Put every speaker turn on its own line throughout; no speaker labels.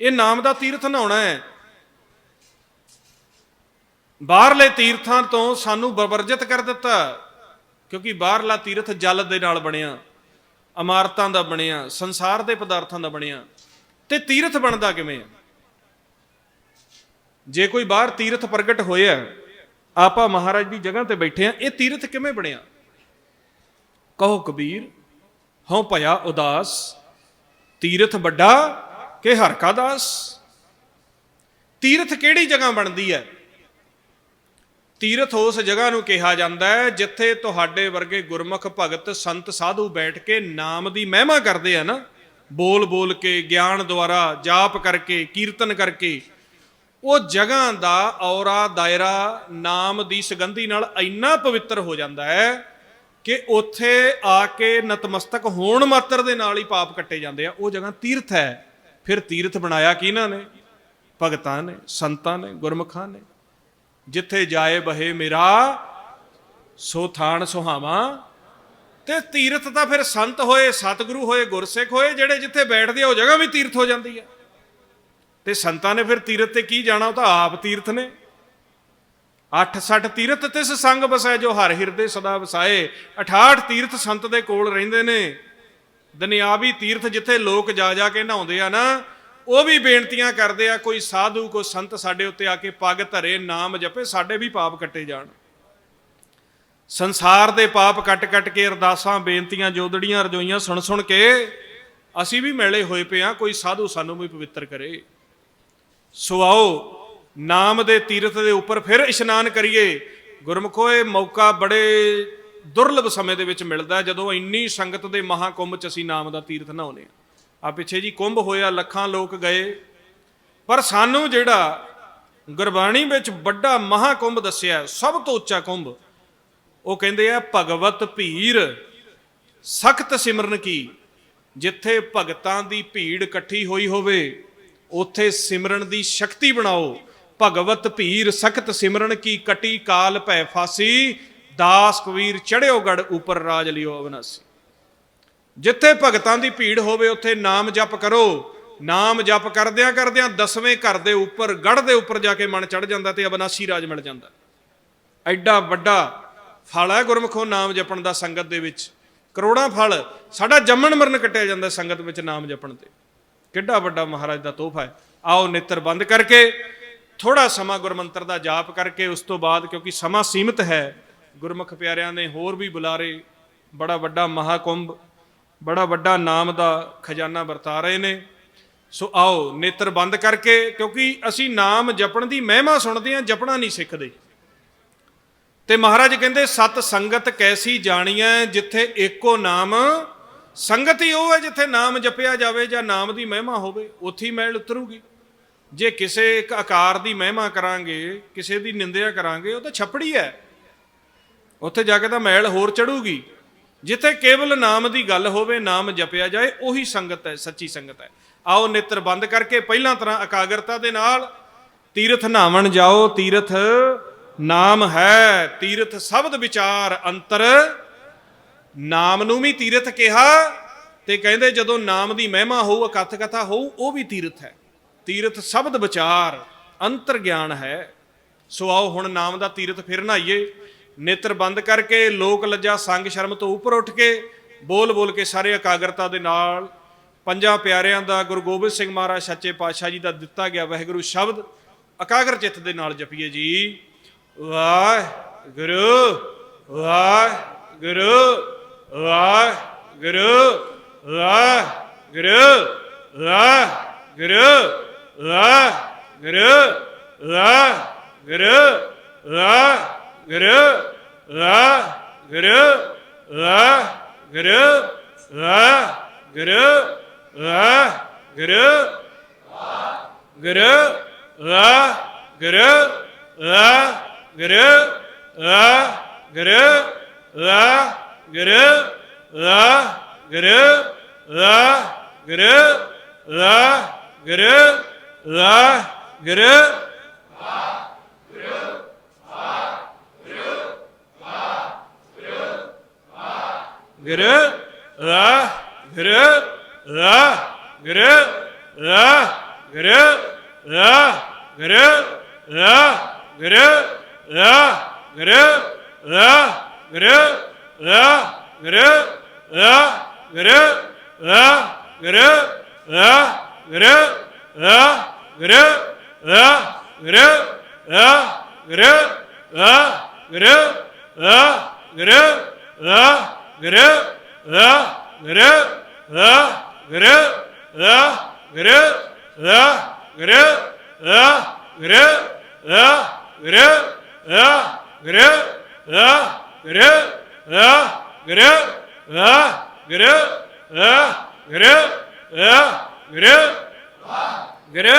ਇਹ ਨਾਮ ਦਾ ਤੀਰਥ ਨਹਾਉਣਾ ਹੈ। ਬਾਹਰਲੇ ਤੀਰਥਾਂ ਤੋਂ ਸਾਨੂੰ ਬਵਰਜਿਤ ਕਰ ਦਿੱਤਾ, ਕਿਉਂਕਿ ਬਾਹਰਲਾ ਤੀਰਥ ਜਲ ਦੇ ਨਾਲ ਬਣਿਆ, ਇਮਾਰਤਾਂ ਦਾ ਬਣਿਆ, ਸੰਸਾਰ ਦੇ ਪਦਾਰਥਾਂ ਦਾ ਬਣਿਆ। ਤੇ ਤੀਰਥ ਬਣਦਾ ਕਿਵੇਂ ਹੈ? ਜੇ ਕੋਈ ਬਾਹਰ ਤੀਰਥ ਪ੍ਰਗਟ ਹੋਇਆ ਆਪਾਂ ਮਹਾਰਾਜ ਦੀ ਜਗ੍ਹਾ ਤੇ ਬੈਠੇ ਆ ਇਹ ਤੀਰਥ ਕਿਵੇਂ ਬਣਿਆ? ਕਹੋ ਕਬੀਰ, ਹਉ ਭਇਆ ਉਦਾਸ, ਤੀਰਥ ਵੱਡਾ ਕਿ ਹਰਕਾ ਦਾਸ? ਤੀਰਥ ਕਿਹੜੀ ਜਗ੍ਹਾ ਬਣਦੀ ਹੈ? ਤੀਰਥ ਉਸ ਜਗ੍ਹਾ ਨੂੰ ਕਿਹਾ ਜਾਂਦਾ ਹੈ ਜਿੱਥੇ ਤੁਹਾਡੇ ਵਰਗੇ ਗੁਰਮੁਖ ਭਗਤ ਸੰਤ ਸਾਧੂ ਬੈਠ ਕੇ ਨਾਮ ਦੀ ਮਹਿਮਾ ਕਰਦੇ ਆ ਨਾ। ਬੋਲ ਬੋਲ ਕੇ, ਗਿਆਨ ਦੁਆਰਾ, ਜਾਪ ਕਰਕੇ, ਕੀਰਤਨ ਕਰਕੇ। ਉਹ ਜਗ੍ਹਾ ਦਾ ਔਰਾ, ਦਾਇਰਾ, ਨਾਮ ਦੀ ਸੁਗੰਧੀ ਨਾਲ ਇੰਨਾ ਪਵਿੱਤਰ ਹੋ ਜਾਂਦਾ ਹੈ ਕਿ ਉੱਥੇ ਆ ਕੇ ਨਤਮਸਤਕ ਹੋਣ ਮਾਤਰ ਦੇ ਨਾਲ ਹੀ ਪਾਪ ਕੱਟੇ ਜਾਂਦੇ ਆ। ਉਹ ਜਗ੍ਹਾ ਤੀਰਥ ਹੈ। ਫਿਰ ਤੀਰਥ ਬਣਾਇਆ ਕਿਹਨਾਂ ਨੇ? ਭਗਤਾਂ ਨੇ, ਸੰਤਾਂ ਨੇ, ਗੁਰਮੁਖਾਂ ਨੇ। ਜਿੱਥੇ ਜਾਏ ਬਹੇ ਮੇਰਾ, ਸੋ ਥਾਨ ਸੁਹਾਵਾ। ਤੇ ਤੀਰਥ ਤਾਂ ਫਿਰ ਸੰਤ ਹੋਏ, ਸਤਿਗੁਰੂ ਹੋਏ, ਗੁਰਸਿੱਖ ਹੋਏ, ਜਿਹੜੇ ਜਿੱਥੇ ਬੈਠਦੇ ਆ, ਉਹ ਜਗ੍ਹਾ ਵੀ ਤੀਰਥ ਹੋ ਜਾਂਦੀ ਹੈ ਤੇ ਸੰਤਾਂ ਨੇ ਫਿਰ ਤੀਰਥ ਤੇ ਕੀ ਜਾਣਾ? ਉਹ ਤਾਂ ਆਪ ਤੀਰਥ ਨੇ। 86 ਤੀਰਥ ਤਿਸ ਸੰਗ ਬਸੈ ਜੋ ਹਰ ਹਿਰਦੇ ਸਦਾ ਵਸਾਏ। 68 ਤੀਰਥ ਸੰਤ ਦੇ ਕੋਲ ਰਹਿੰਦੇ ਨੇ। ਦੁਨਿਆਵੀ ਤੀਰਥ ਜਿੱਥੇ ਲੋਕ ਜਾ ਜਾ ਕੇ ਨਹਾਉਂਦੇ ਆ ਨਾ, ਉਹ ਵੀ ਬੇਨਤੀਆਂ ਕਰਦੇ ਆ, ਕੋਈ ਸਾਧੂ, ਕੋਈ ਸੰਤ ਸਾਡੇ ਉੱਤੇ ਆ ਕੇ ਪੱਗ ਧਰੇ, ਨਾਮ ਜਪੇ, ਸਾਡੇ ਵੀ ਪਾਪ ਕੱਟੇ ਜਾਣ। ਸੰਸਾਰ ਦੇ ਪਾਪ ਕੱਟ-ਕੱਟ ਕੇ ਅਰਦਾਸਾਂ, ਬੇਨਤੀਆਂ, ਜੋਦੜੀਆਂ ਰਜੋਈਆਂ ਸੁਣ ਸੁਣ ਕੇ ਅਸੀਂ ਵੀ ਮਿਲੇ ਹੋਏ ਪਏ ਆ, ਕੋਈ ਸਾਧੂ ਸਾਨੂੰ ਵੀ ਪਵਿੱਤਰ ਕਰੇ। ਸੋ ਆਓ, ਨਾਮ ਦੇ ਤੀਰਥ ਦੇ ਉੱਪਰ ਫਿਰ ਇਸ਼ਨਾਨ ਕਰੀਏ। ਗੁਰਮਖੋ, ਇਹ ਮੌਕਾ ਬੜੇ ਦੁਰਲਭ ਸਮੇਂ ਦੇ ਵਿੱਚ ਮਿਲਦਾ ਜਦੋਂ ਇੰਨੀ ਸੰਗਤ ਦੇ ਮਹਾਕੁੰਭ ਚ ਅਸੀਂ ਨਾਮ ਦਾ ਤੀਰਥ ਨਹਾਉਨੇ ਆ ਆ ਪਿੱਛੇ ਜੀ ਕੁੰਭ ਹੋਇਆ, ਲੱਖਾਂ ਲੋਕ ਗਏ। ਪਰ ਸਾਨੂੰ ਜਿਹੜਾ ਗੁਰਬਾਣੀ ਵਿੱਚ ਵੱਡਾ ਮਹਾਕੁੰਭ ਦੱਸਿਆ, ਸਭ ਤੋਂ ਉੱਚਾ ਕੁੰਭ, ਉਹ ਕਹਿੰਦੇ ਆ, ਭਗਵਤ ਭੀਰ, ਸਖਤ ਸਿਮਰਨ ਕੀ? ਜਿੱਥੇ ਭਗਤਾਂ ਦੀ ਭੀੜ ਇਕੱਠੀ ਹੋਈ ਹੋਵੇ, ਉੱਥੇ ਸਿਮਰਨ ਦੀ ਸ਼ਕਤੀ ਬਣਾਓ। ਭਗਵਤ ਭੀਰ, ਸਖਤ ਸਿਮਰਨ ਕੀ? ਕਟੀ ਕਾਲ ਭੈ ਫਾਸੀ ਦਾਸ ਕਬੀਰ ਚੜਿਓ ਗੜ ਉਪਰ ਰਾਜ ਲਿਓ ਅਵਨਾਸੀ। ਜਿੱਥੇ ਭਗਤਾਂ ਦੀ ਭੀੜ ਹੋਵੇ, ਉੱਥੇ ਨਾਮ ਜਪ ਕਰੋ। ਨਾਮ ਜਪ ਕਰਦਿਆਂ ਕਰਦਿਆਂ ਦਸਵੇਂ ਘਰ ਦੇ ਉੱਪਰ ਗੜ ਦੇ ਉੱਪਰ ਜਾ ਕੇ ਮਨ ਚੜ ਜਾਂਦਾ ਤੇ ਅਬਨਾਸੀ ਰਾਜ ਮਿਲ ਜਾਂਦਾ। ਐਡਾ ਵੱਡਾ ਫਲ ਹੈ ਗੁਰਮੁਖੋ ਨਾਮ ਜਪਣ ਦਾ ਸੰਗਤ ਦੇ ਵਿੱਚ। ਕਰੋੜਾਂ ਫਲ। ਸਾਡਾ ਜੰਮਣ ਮਰਨ ਕੱਟਿਆ ਜਾਂਦਾ ਸੰਗਤ ਵਿੱਚ ਨਾਮ ਜਪਣ ਤੇ। ਕਿੱਡਾ ਵੱਡਾ ਮਹਾਰਾਜ ਦਾ ਤੋਹਫਾ ਹੈ। ਆਓ ਨੇਤਰ ਬੰਦ ਕਰਕੇ ਥੋੜਾ ਸਮਾਂ ਗੁਰਮੰਤਰ ਦਾ ਜਾਪ ਕਰਕੇ, ਉਸ ਤੋਂ ਬਾਅਦ ਕਿਉਂਕਿ ਸਮਾਂ ਸੀਮਿਤ ਹੈ ਗੁਰਮੁਖ ਪਿਆਰਿਆਂ ਨੇ ਹੋਰ ਵੀ ਬੁਲਾਰੇ, ਬੜਾ ਵੱਡਾ ਮਹਾਕੁੰਭ, ਬੜਾ ਵੱਡਾ ਨਾਮ ਦਾ ਖਜ਼ਾਨਾ ਵਰਤਾ ਰਹੇ ਨੇ। ਸੋ ਆਓ, ਨੇਤਰ ਬੰਦ ਕਰਕੇ, ਕਿਉਂਕਿ ਅਸੀਂ ਨਾਮ ਜਪਣ ਦੀ ਮਹਿਮਾ ਸੁਣਦੇ ਹਾਂ, ਜਪਣਾ ਨਹੀਂ ਸਿੱਖਦੇ। ਤੇ ਮਹਾਰਾਜ ਕਹਿੰਦੇ, ਸਤ ਸੰਗਤ ਕੈਸੀ ਜਾਣੀਐ, ਜਿੱਥੇ ਏਕੋ ਨਾਮ, ਸੰਗਤ ਹੀ ਉਹ ਹੈ ਜਿੱਥੇ ਨਾਮ ਜਪਿਆ ਜਾਵੇ ਜਾਂ ਨਾਮ ਦੀ ਮਹਿਮਾ ਹੋਵੇ, ਉੱਥੇ ਹੀ ਮੈਲ ਉਤਰੂਗੀ। ਜੇ ਕਿਸੇ ਇੱਕ ਆਕਾਰ ਦੀ ਮਹਿਮਾ ਕਰਾਂਗੇ, ਕਿਸੇ ਦੀ ਨਿੰਦਿਆ ਕਰਾਂਗੇ, ਉਹ ਤਾਂ ਛਪੜੀ ਹੈ। ਉੱਥੇ ਜਾ ਕੇ ਤਾਂ ਮੈਲ ਹੋਰ ਚੜੂਗੀ। ਜਿੱਥੇ ਕੇਵਲ ਨਾਮ ਦੀ ਗੱਲ ਹੋਵੇ, ਨਾਮ ਜਪਿਆ ਜਾਏ, ਉਹੀ ਸੰਗਤ ਹੈ, ਸੱਚੀ ਸੰਗਤ ਹੈ। ਆਓ ਨੇਤਰ ਬੰਦ ਕਰਕੇ ਪਹਿਲਾਂ ਤਰ੍ਹਾਂ ਇਕਾਗਰਤਾ ਦੇ ਨਾਲ ਤੀਰਥ ਨਾਵਣ ਜਾਓ। ਤੀਰਥ ਨਾਮ ਹੈ, ਤੀਰਥ ਸ਼ਬਦ ਵਿਚਾਰ ਅੰਤਰ। ਨਾਮ ਨੂੰ ਵੀ ਤੀਰਥ ਕਿਹਾ ਤੇ ਕਹਿੰਦੇ ਜਦੋਂ ਨਾਮ ਦੀ ਮਹਿਮਾ ਹੋਊ ਅਕਥ ਕਥਾ ਹੋਊ, ਉਹ ਵੀ ਤੀਰਥ ਹੈ। ਤੀਰਥ ਸ਼ਬਦ ਵਿਚਾਰ, ਅੰਤਰ ਗਿਆਨ ਹੈ। ਸੋ ਆਓ ਹੁਣ ਨਾਮ ਦਾ ਤੀਰਥ ਫਿਰ ਨਹਾਈਏ ਨੇਤਰ ਬੰਦ ਕਰਕੇ ਲੋਕ ਲੱਜਾ ਸੰਗ ਸ਼ਰਮ ਤੋਂ ਉੱਪਰ ਉੱਠ ਕੇ ਬੋਲ ਬੋਲ ਕੇ ਸਾਰੇ ਇਕਾਗਰਤਾ ਦੇ ਨਾਲ ਪੰਜਾਂ ਪਿਆਰਿਆਂ ਦਾ ਗੁਰੂ ਗੋਬਿੰਦ ਸਿੰਘ ਮਹਾਰਾਜ ਸੱਚੇ ਪਾਤਸ਼ਾਹ ਜੀ ਦਾ ਦਿੱਤਾ ਗਿਆ ਵਾਹਿਗੁਰੂ ਸ਼ਬਦ ਇਕਾਗਰ ਚਿੱਤ ਦੇ ਨਾਲ ਜਪੀਏ ਜੀ। Waheguru Waheguru Waheguru Waheguru Waheguru Waheguru Waheguru Waheguru la gru la gru la gru la gru gru la gru la gru la gru la gru la gru la gru la gru la gru la gırı, ah, gırı, ah, gırı, ah, gırı, ah, gırı, ah, gırı, ah, gırı, ah, gırı, ah, gırı, ah, gırı, ah, gırı, ah, gırı, ah, gırı, ah, gırı, ah, gırı, ah, gırı, ah, gırı, ah, 그래, 나, 그래, 나, 그래, 나, 그래, 나, 그래, 나, 그래, 나, 그래, 나, 그래, 나, 그래, 나, 그래, 나, 그래, 나, 그래, 나, 그래, 그래,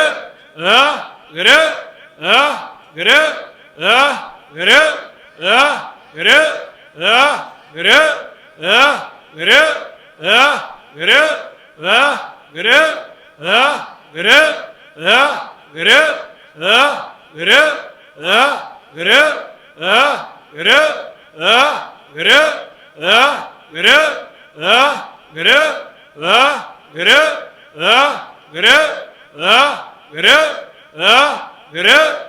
나, 그래, 나, 그래, 나, 그래, 나, 그래, 나, 그래, eh, gre, eh, gre, eh, gre, eh, gre, eh, gre, eh, gre, eh, gre, eh, gre, eh, gre, eh, gre, eh, gre, eh, gre, eh, gre, eh, gre, eh, gre, eh, gre,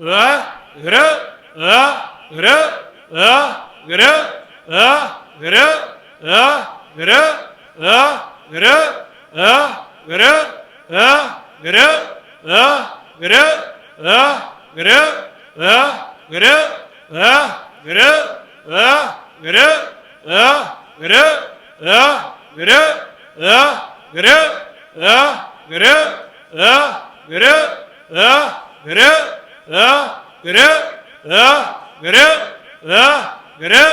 ı, rı, ı, rı, ı, rı, ı, rı, ı, rı, ı, rı, ı, rı, ı, rı, ı, rı, ı, rı, ı, rı, ı, rı, ı, rı, ı, rı, ı, rı, ı, rı, ı, rı, ı, rı, ı, rı, la gre la gre la gre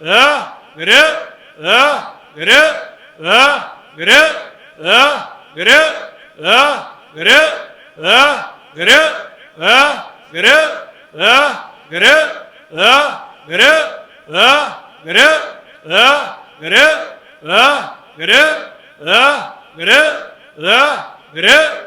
la gre la gre la gre la gre la gre la gre la gre la gre la gre la gre la gre la gre la gre la gre la gre la gre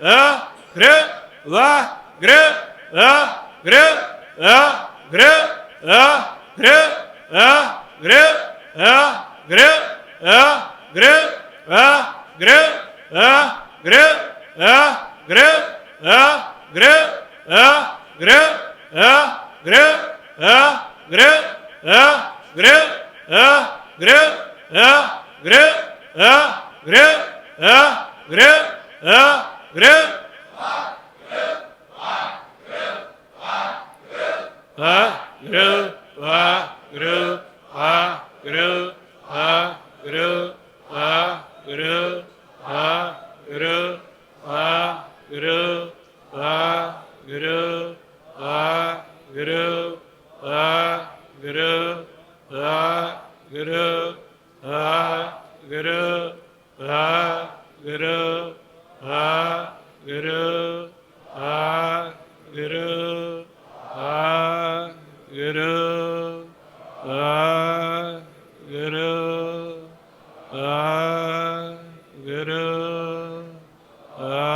a gra lá gra a gra a gra a gra a gra a gra a gra a gra a gra a gra a gra a gra a gra a gra a gra a gra a gra a gra a gra a 그래? 아, 그래, 와, 그래, 와, 그래, 와, 그래, 와, 그래, 와, 그래, 와, 그래, 와, 그래, 와, 그래, 와, 그래, 와, 그래, 와, 그래, 와, 그래, 와, ਵਿਰਹਾ ਵਿਰਹਾ ਵਿਰਹਾ ਵਿਰਹਾ ਵਿਰਹਾ